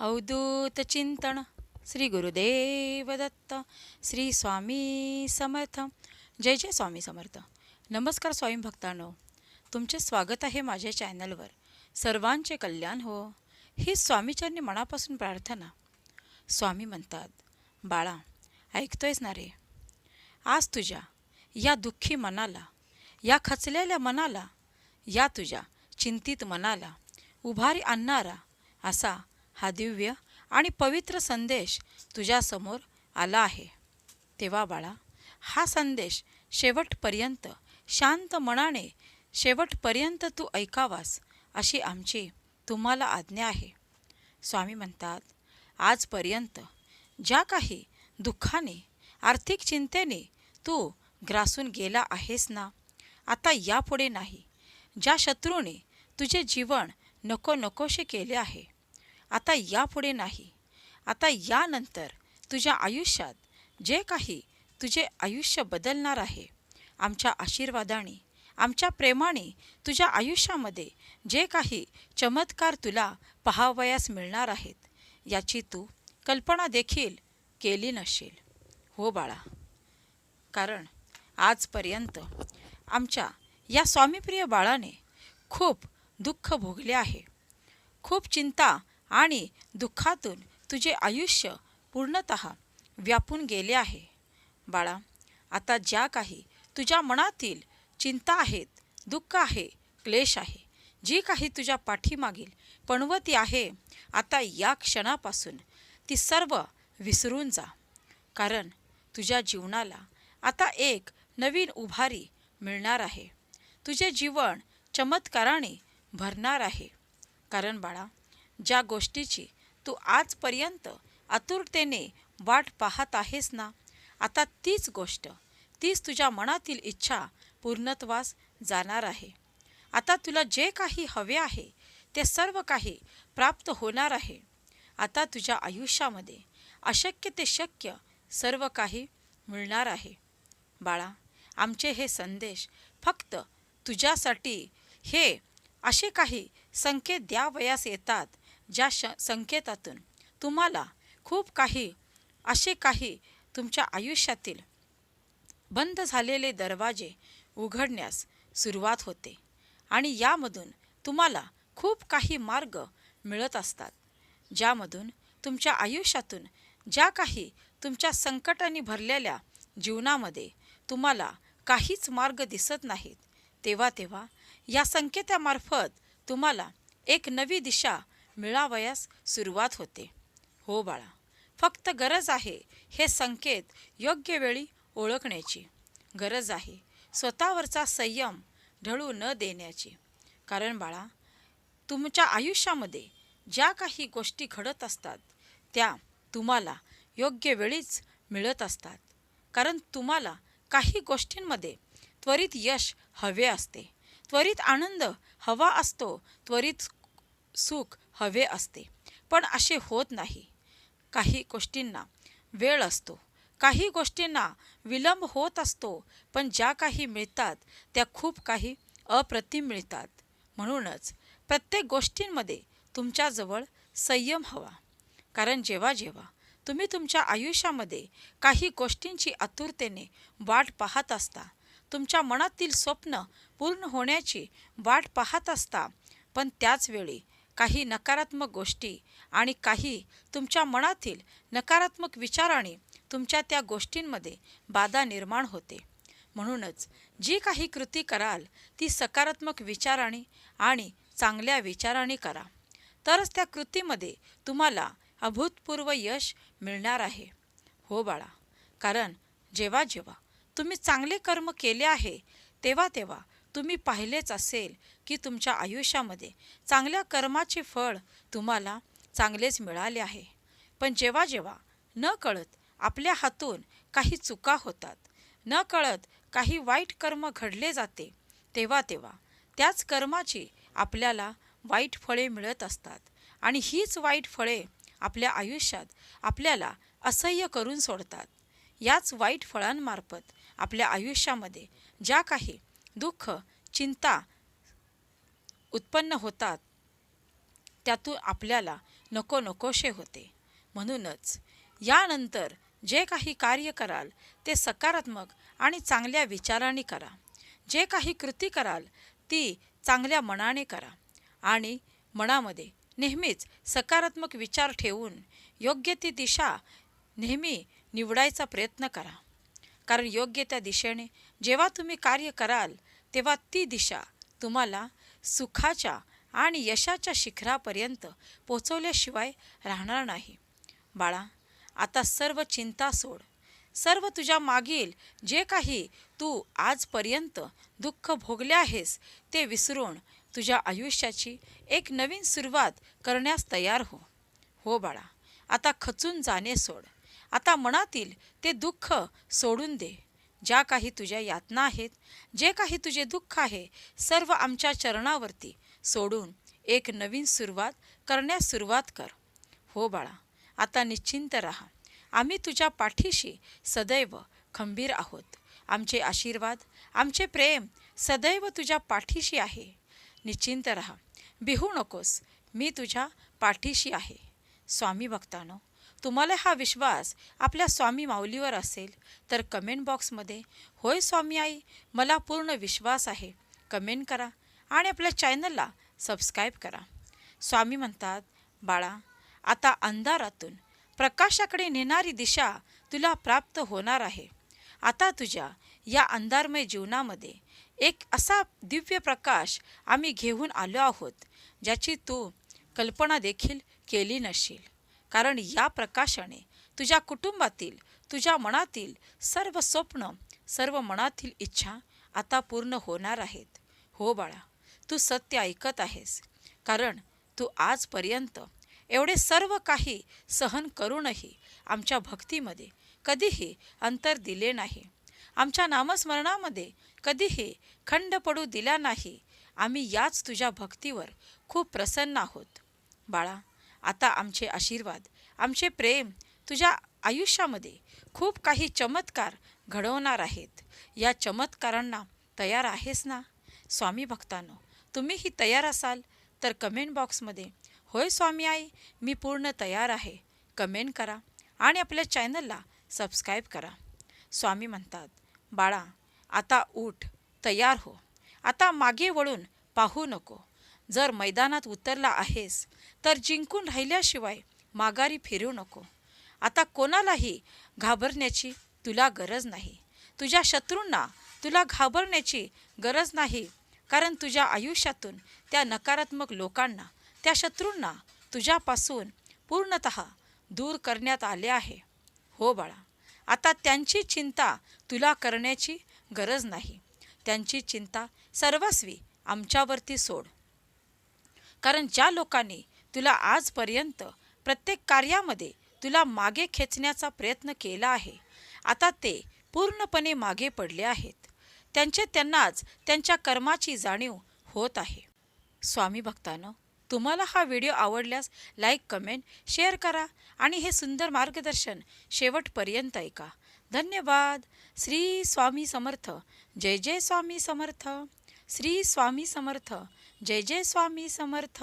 अवधूत चिंतन श्री गुरुदेव दत्त श्री स्वामी समर्थ जय जय स्वामी समर्थ नमस्कार स्वामी भक्तांनो तुमचे स्वागत आहे माझ्या चॅनलवर सर्वांचे कल्याण हो ही स्वामीचरणी मनापासून प्रार्थना स्वामी म्हणतात बाळा ऐकतोयस ना रे आज तुझ्या या दुःखी मनाला या खचलेल्या मनाला या तुझ्या चिंतित मनाला उभारी आणणारा असा हा दिव्य आणि पवित्र संदेश तुझ्यासमोर आला आहे. तेव्हा बाळा हा संदेश शेवटपर्यंत शांत मनाने शेवटपर्यंत तू ऐकावास अशी आमची तुम्हाला आज्ञा आहे. स्वामी म्हणतात आजपर्यंत ज्या काही दुःखाने आर्थिक चिंतेने तू ग्रासून गेला आहेस ना आता यापुढे नाही. ज्या शत्रूने तुझे जीवन नको नकोशे केले आहे आता यापुढे नाही. आता यानंतर तुझ्या आयुष्यात जे काही तुझे आयुष्य बदलणार आहे आमच्या आशीर्वादाने आमच्या प्रेमाने तुझ्या आयुष्यामध्ये जे काही चमत्कार तुला पहावयास मिळणार आहेत याची तू कल्पना देखील केली नसेल. हो बाळा. कारण आजपर्यंत आमच्या या स्वामीप्रिय बाळाने खूप दुःख भोगले आहे. खूप चिंता आणि दुःखातून तुझे आयुष्य पूर्णत व्यापून गेले आहे. बाळा आता ज्या काही तुझ्या मनातील चिंता आहेत दुःख आहे क्लेश आहे जी काही तुझ्या पाठीमागील पणवती आहे आता या क्षणापासून ती सर्व विसरून जा. कारण तुझ्या जीवनाला आता एक नवीन उभारी मिळणार आहे. तुझे जीवन चमत्काराने भरणार आहे. कारण बाळा ज्या गोष्टीची तू आजपर्यंत आतुरतेने वाट पाहत आहेस ना आता तीच गोष्ट तीच तुझ्या मनातील इच्छा पूर्णत्वास जाणार आहे. आता तुला जे काही हवे आहे ते सर्व काही प्राप्त होणार आहे. आता तुझ्या आयुष्यामध्ये अशक्य ते शक्य सर्व काही मिळणार आहे. बाळा आमचे हे संदेश फक्त तुझ्यासाठी हे असे काही संकेत द्यावयास येतात ज्या श संकेतातून तुम्हाला खूप काही असे काही तुमच्या आयुष्यातील बंद झालेले दरवाजे उघडण्यास सुरुवात होते आणि यामधून तुम्हाला खूप काही मार्ग मिळत असतात ज्यामधून तुमच्या आयुष्यातून ज्या काही तुमच्या संकटाने भरलेल्या जीवनामध्ये तुम्हाला काहीच मार्ग दिसत नाहीत तेव्हा तेव्हा या संकेतामार्फत तुम्हाला एक नवी दिशा मिळावयास सुरुवात होते. हो बाळा फक्त गरज आहे हे संकेत योग्य वेळी ओळखण्याची. गरज आहे स्वतःवरचा संयम ढळू न देण्याची. कारण बाळा तुमच्या आयुष्यामध्ये ज्या काही गोष्टी घडत असतात त्या तुम्हाला योग्य वेळीच मिळत असतात. कारण तुम्हाला काही गोष्टींमध्ये त्वरित यश हवे असते. त्वरित आनंद हवा असतो. त्वरित सुख हवे असते. पण असे होत नाही. काही गोष्टींना वेळ असतो. काही गोष्टींना विलंब होत असतो पण ज्या काही मिळतात त्या खूप काही अप्रतिम मिळतात. म्हणूनच प्रत्येक गोष्टींमध्ये तुमच्याजवळ संयम हवा. कारण जेव्हा जेव्हा तुम्ही तुमच्या आयुष्यामध्ये काही गोष्टींची आतुरतेने वाट पाहत असता तुमच्या मनातील स्वप्न पूर्ण होण्याची वाट पाहत असता पण त्याचवेळी काही नकारात्मक गोष्टी आणि काही तुमच्या मनातील नकारात्मक विचाराने तुमच्या त्या गोष्टींमध्ये बाधा निर्माण होते. म्हणूनच जी काही कृती कराल ती सकारात्मक विचाराने आणि चांगल्या विचाराने करा. तरच त्या कृतीमध्ये तुम्हाला अभूतपूर्व यश मिळणार आहे. हो बाळा कारण जेव्हा जेव्हा तुम्ही चांगले कर्म केले आहे तेव्हा तेव्हा तुम्ही पाहिलेच असेल की तुमच्या आयुष्यामध्ये चांगल्या कर्माचे फळ तुम्हाला चांगलेच मिळाले आहे. पण जेव्हा जेव्हा न कळत आपल्या हातून काही चुका होतात न कळत काही वाईट कर्म घडले जाते तेव्हा तेव्हा त्याच कर्माची आपल्याला वाईट फळे मिळत असतात आणि हीच वाईट फळे आपल्या आयुष्यात आपल्याला असह्य करून सोडतात. याच वाईट फळांमार्फत आपल्या आयुष्यामध्ये ज्या काही दुःख चिंता उत्पन्न होतात. त्यातून आपल्याला नको नकोशे होते. म्हणूनच यानंतर जे काही कार्य कराल ते सकारात्मक आणि चांगल्या विचाराने करा. जे काही कृती कराल ती चांगल्या मनाने करा आणि मनामध्ये नेहमीच सकारात्मक विचार ठेवून योग्य ती दिशा नेहमी निवडायचा प्रयत्न करा. कारण योग्य त्या दिशेने जेव्हा तुम्ही कार्य कराल तेव्हा ती दिशा तुम्हाला सुखाच्या आणि यशाच्या शिखरापर्यंत पोचवल्याशिवाय राहणार नाही. बाळा आता सर्व चिंता सोड. सर्व तुझ्या मागील जे काही तू आजपर्यंत दुःख भोगले आहेस ते विसरून तुझ्या आयुष्याची एक नवीन सुरुवात करण्यास तयार हो. हो बाळा आता खचून जाणे सोड. आता मनातील ते दुःख सोडून दे. ज्या काही तुझ्या यातना आहेत जे काही तुझे दुःख आहे सर्व आमच्या चरणावरती सोडून एक नवीन सुरुवात करण्यास सुरुवात कर. हो बाळा आता निश्चिंत राहा. आम्ही तुझ्या पाठीशी सदैव खंबीर आहोत. आमचे आशीर्वाद आमचे प्रेम सदैव तुझ्या पाठीशी आहे. निश्चिंत राहा. बिहू नकोस. मी तुझ्या पाठीशी आहे. स्वामी भक्तानो तुम्हाला हा विश्वास आपल्या स्वामी माऊलीवर असेल तर कमेंट बॉक्समध्ये होय स्वामी आई मला पूर्ण विश्वास आहे. कमेंट करा आणि आपल्या चॅनलला सबस्क्राईब करा. स्वामी म्हणतात बाळा आता अंधारातून प्रकाशाकडे नेणारी दिशा तुला प्राप्त होणार आहे. आता तुझ्या या अंधारमय जीवनामध्ये एक असा दिव्य प्रकाश आम्ही घेऊन आलो आहोत ज्याची तू कल्पना देखील केली नशील. कारण या प्रकाशाने तुझ्या कुटुंबातील तुझ्या मनातील सर्व स्वप्न सर्व मनातील इच्छा आता पूर्ण होणार आहेत. हो बाळा तू सत्य ऐकत आहेस. कारण तू आजपर्यंत एवढे सर्व काही सहन करूनही आमच्या भक्तीमध्ये कधीही अंतर दिले नाही. आमच्या नामस्मरणामध्ये कधीही खंड पडू दिला नाही. आम्ही याच तुझ्या भक्तीवर खूप प्रसन्न आहोत. बाळा आता आमचे आशीर्वाद आमचे प्रेम तुझ्या आयुष्यामध्ये खूप काही चमत्कार घडवणार आहेत. या चमत्कारांना तयार आहेस ना? स्वामी भक्तांनो तुम्हीही तयार असाल तर कमेंट बॉक्समध्ये होय स्वामी आई मी पूर्ण तयार आहे. कमेंट करा आणि आपल्या चॅनलला सबस्क्राईब करा. स्वामी म्हणतात बाळा आता उठ तयार हो. आता मागे वळून पाहू नको. जर मैदानात उतरला आहेस तर जिंकून राहिल्याशिवाय माघारी फिरू नको. आता कोणालाही घाबरण्याची तुला गरज नाही. तुझ्या शत्रूंना तुला घाबरण्याची गरज नाही कारण तुझ्या आयुष्यातून त्या नकारात्मक लोकांना त्या शत्रूंना तुझ्यापासून पूर्णत दूर करण्यात आले आहे. हो बाळा आता त्यांची चिंता तुला करण्याची गरज नाही. त्यांची चिंता सर्वस्वी आमच्यावरती सोड. कारण ज्या लोकांनी तुला आजपर्यंत प्रत्येक कार्यामध्ये तुला मागे खेचण्याचा प्रयत्न केला आहे आता ते पूर्णपणे मागे पडले आहेत. त्यांचे त्यांनाच त्यांच्या कर्माची जाणीव होत आहे. स्वामी भक्तानं तुम्हाला हा व्हिडिओ आवडल्यास लाईक कमेंट शेअर करा आणि हे सुंदर मार्गदर्शन शेवटपर्यंत ऐका. धन्यवाद. श्री स्वामी समर्थ. जय जय स्वामी समर्थ. श्री स्वामी समर्थ. जय जय स्वामी समर्थ.